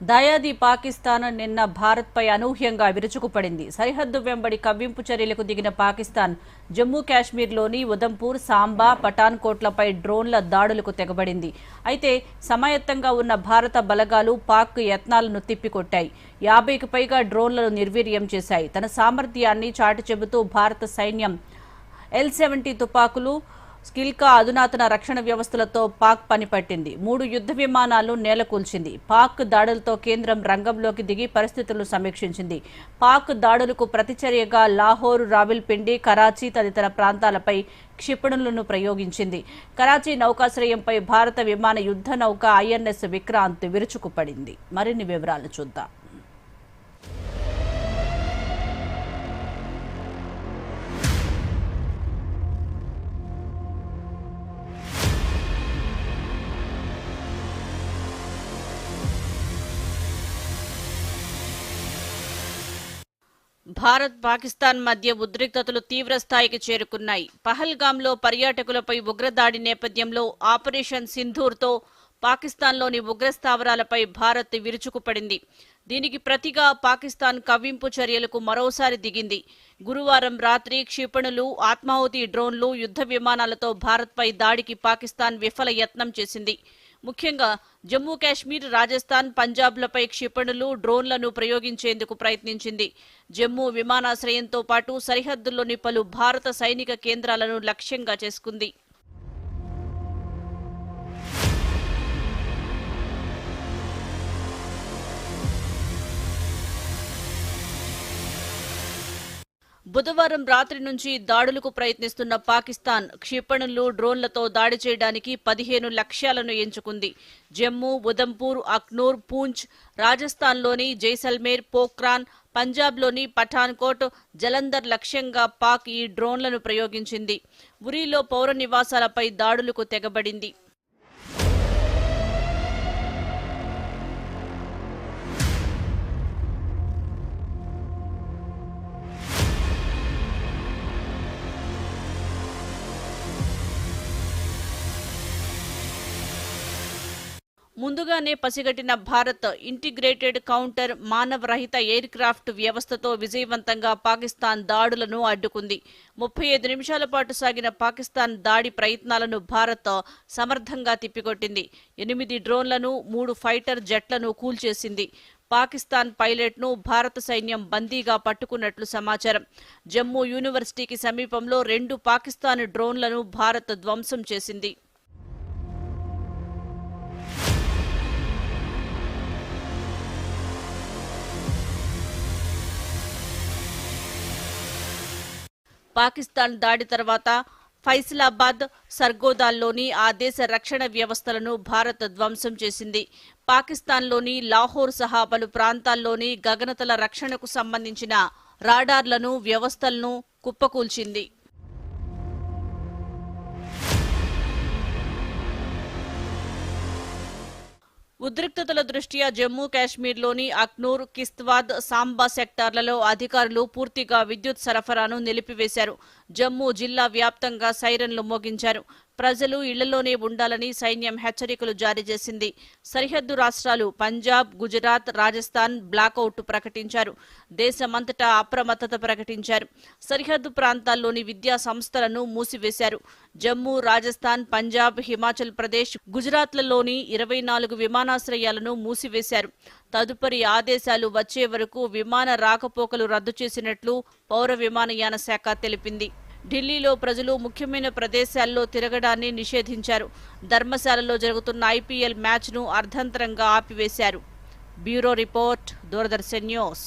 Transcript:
దయాది పాకిస్తాన్ నిన్న భారత్పై అనూహ్యంగా విరుచుకుపడింది. సరిహద్దు వెంబడి కవ్వింపు చర్యలకు దిగిన పాకిస్తాన్ జమ్మూ కాశ్మీర్లోని ఉదంపూర్ సాంబా పఠాన్కోట్లపై డ్రోన్ల దాడులకు తెగబడింది. అయితే సమాయత్తంగా ఉన్న భారత బలగాలు పాక్ యత్నాలను తిప్పికొట్టాయి. యాభైకి పైగా డ్రోన్లను నిర్వీర్యం చేశాయి. తన సామర్థ్యాన్ని చాటి చెబుతూ భారత సైన్యం ఎల్ సెవెంటీ తుపాకులు స్కిల్కా అధునాతన రక్షణ వ్యవస్థలతో పాక్ పనిపట్టింది మూడు యుద్ధ విమానాలు నేలకూల్చింది. పాక్ దాడులతో కేంద్రం రంగంలోకి దిగి పరిస్థితులు సమీక్షించింది. పాక్ దాడులకు ప్రతిచర్యగా లాహోర్ రావిల్పిండి కరాచీ తదితర ప్రాంతాలపై క్షిపణులను ప్రయోగించింది. కరాచీ నౌకాశ్రయంపై భారత విమాన యుద్ధ నౌక ఐఎన్ఎస్ విక్రాంత్ విరుచుకుపడింది. మరిన్ని వివరాలు చూద్దాం. భారత్ పాకిస్తాన్ మధ్య ఉద్రిక్తతలు తీవ్రస్థాయికి చేరుకున్నాయి. పహల్గామ్లో పర్యాటకులపై ఉగ్రదాడి నేపథ్యంలో ఆపరేషన్ సింధూర్తో పాకిస్తాన్లోని ఉగ్రస్థావరాలపై భారత్ విరుచుకుపడింది. దీనికి ప్రతిగా పాకిస్తాన్ కవ్వింపు చర్యలకు మరోసారి దిగింది. గురువారం రాత్రి క్షిపణులు ఆత్మాహుతి డ్రోన్లు యుద్ధ విమానాలతో భారత్పై దాడికి పాకిస్తాన్ విఫల యత్నం చేసింది. ముఖ్యంగా జమ్మూ కాశ్మీర్ రాజస్థాన్ పంజాబ్లపై క్షిపణులు డ్రోన్లను ప్రయోగించేందుకు ప్రయత్నించింది. జమ్మూ విమానాశ్రయంతో పాటు సరిహద్దుల్లోని పలు భారత సైనిక కేంద్రాలను లక్ష్యంగా చేసుకుంది. బుధవారం రాత్రి నుంచి దాడులకు ప్రయత్నిస్తున్న పాకిస్తాన్ క్షిపణులు డ్రోన్లతో దాడి చేయడానికి పదిహేను లక్ష్యాలను ఎంచుకుంది. జమ్మూ ఉదంపూర్ అక్నూర్ పూంచ్ రాజస్థాన్లోని జైసల్మేర్ పోఖ్రాన్ పంజాబ్లోని పఠాన్కోట్ జలంధర్ లక్ష్యంగా పాక్ ఈ డ్రోన్లను ప్రయోగించింది. ఉరీలో పౌర నివాసాలపై దాడులకు తెగబడింది. ముందుగానే పసిగట్టిన భారత్ ఇంటిగ్రేటెడ్ కౌంటర్ మానవ రహిత ఎయిర్ క్రాఫ్ట్ వ్యవస్థతో విజయవంతంగా పాకిస్తాన్ దాడులను అడ్డుకుంది. ముప్పై ఐదు నిమిషాల పాటు సాగిన పాకిస్తాన్ దాడి ప్రయత్నాలను భారత్ సమర్థంగా తిప్పికొట్టింది. ఎనిమిది డ్రోన్లను మూడు ఫైటర్ జెట్లను కూల్చేసింది. పాకిస్తాన్ పైలట్ను భారత సైన్యం బందీగా పట్టుకున్నట్లు సమాచారం. జమ్మూ యూనివర్సిటీకి సమీపంలో రెండు పాకిస్తాన్ డ్రోన్లను భారత్ ధ్వంసం చేసింది. పాకిస్తాన్ దాడి తర్వాత ఫైసలాబాద్ సర్గోదాల్లోని ఆ దేశ రక్షణ వ్యవస్థలను భారత్ ధ్వంసం చేసింది. పాకిస్తాన్లోని లాహోర్ సహా పలు ప్రాంతాల్లోని గగనతల రక్షణకు సంబంధించిన రాడార్లను వ్యవస్థలను కుప్పకూల్చింది. ఉద్రిక్తతల దృష్ట్యా జమ్మూ కాశ్మీర్లోని అక్నూర్ కిస్త్వాద్ సాంబా సెక్టార్లలో అధికారులు పూర్తిగా విద్యుత్ సరఫరాను నిలిపివేశారు. జమ్మూ జిల్లా వ్యాప్తంగా సైరన్లు మోగించారు. ప్రజలు ఇళ్ళలోనే ఉండాలని సైన్యం హెచ్చరికలు జారీ చేసింది. సరిహద్దు రాష్ట్రాలు పంజాబ్ గుజరాత్ రాజస్థాన్ బ్లాకౌట్ ప్రకటించారు. దేశమంతటా అప్రమత్తత ప్రకటించారు. సరిహద్దు ప్రాంతాల్లోని విద్యా సంస్థలను మూసివేశారు. జమ్మూ రాజస్థాన్ పంజాబ్ హిమాచల్ ప్రదేశ్ గుజరాత్లలోని ఇరవై నాలుగు విమానాశ్రయాలను మూసివేశారు. తదుపరి ఆదేశాలు వచ్చే వరకు విమాన రాకపోకలు రద్దు చేసినట్లు పౌర విమానయాన శాఖ తెలిపింది. ఢిల్లీలో ప్రజలు ముఖ్యమైన ప్రదేశాల్లో తిరగడాన్ని నిషేధించారు. ధర్మశాలలో జరుగుతున్న ఐపీఎల్ మ్యాచ్ను అర్ధంతరంగా ఆపివేశారు. Bureau report Doordarshan news.